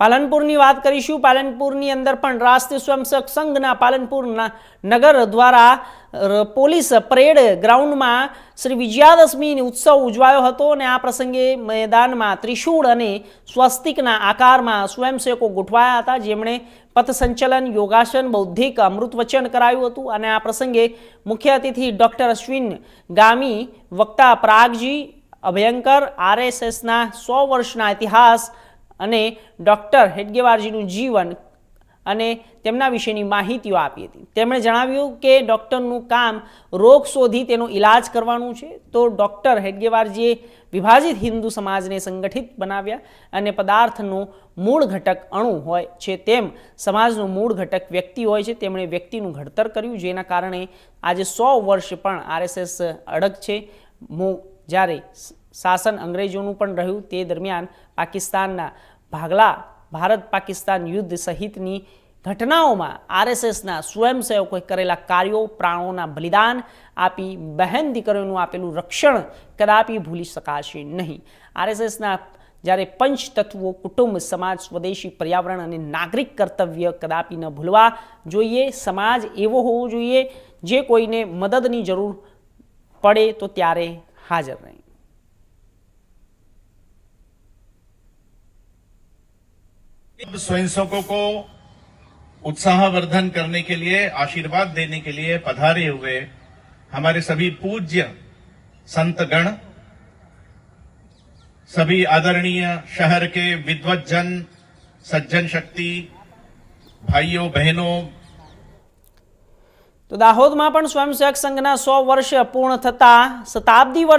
પાલનપુરની વાત કરીશું. પાલનપુરની અંદર પણ રાષ્ટ્રીય સ્વયંસેવક સંઘના પાલનપુરના નગર દ્વારા પોલીસ પરેડ ગ્રાઉન્ડમાં શ્રી વિજયાદશમી ઉત્સવ ઉજવાયો હતો અને આ પ્રસંગે મેદાનમાં ત્રિશૂળ અને સ્વસ્તિકના આકારમાં સ્વયંસેવકો ગોઠવાયા હતા. જેમણે પથસંચલન યોગાસન, બૌદ્ધિક અમૃત વચન કરાયું હતું અને આ પ્રસંગે મુખ્ય અતિથિ ડૉક્ટર અશ્વિન ગામી, વક્તા પ્રાગજી, અભયંકર, આરએસએસના સો વર્ષના ઇતિહાસ અને ડૉક્ટર હેડગેવારજીનું જીવન અને તેમના વિશેની માહિતીઓ આપી હતી. તેમણે જણાવ્યું કે ડૉક્ટરનું કામ રોગ શોધી તેનો ઈલાજ કરવાનું છે. તો ડૉક્ટર હેડગેવારજીએ વિભાજિત હિન્દુ સમાજને સંગઠિત બનાવ્યા અને પદાર્થનું મૂળ ઘટક અણુ હોય છે તેમ સમાજનું મૂળ ઘટક વ્યક્તિ હોય છે તેમણે વ્યક્તિનું ઘડતર કર્યું, જેના કારણે આજે સો વર્ષ પણ આરએસએસ અડગ છે. મો જ્યારે શાસન અંગ્રેજોનું પણ રહ્યું તે દરમિયાન પાકિસ્તાનના ભાગલા ભારત પાકિસ્તાન યુદ્ધ સહિતની ઘટનાઓમાં આરએસએસના સ્વયંસેવકોએ કરેલા કાર્યો, પ્રાણોના બલિદાન આપી બહેન દીકરીઓનું આપેલું રક્ષણ કદાપી ભૂલી શકાશે નહીં. આરએસએસના જ્યારે પંચ તત્વો કુટુંબ, સમાજ, સ્વદેશી પર્યાવરણ અને નાગરિક કર્તવ્ય કદાપી ન ભૂલવા જોઈએ, સમાજ એવો હોવો જોઈએ જે કોઈને મદદની જરૂર પડે તો ત્યારે હાજર રહે. स्वयंसेवकों को उत्साहवर्धन करने के लिए आशीर्वाद देने के लिए पधारे हुए हमारे सभी पूज्य संतगण सभी आदरणीय शहर के विद्वत जन सज्जन शक्ति भाइयों बहनों તો દાહોદમાં પણ સ્વયંસેવક સંઘના સો વર્ષ પૂર્ણ થતા શતાબ્દી વર્ષ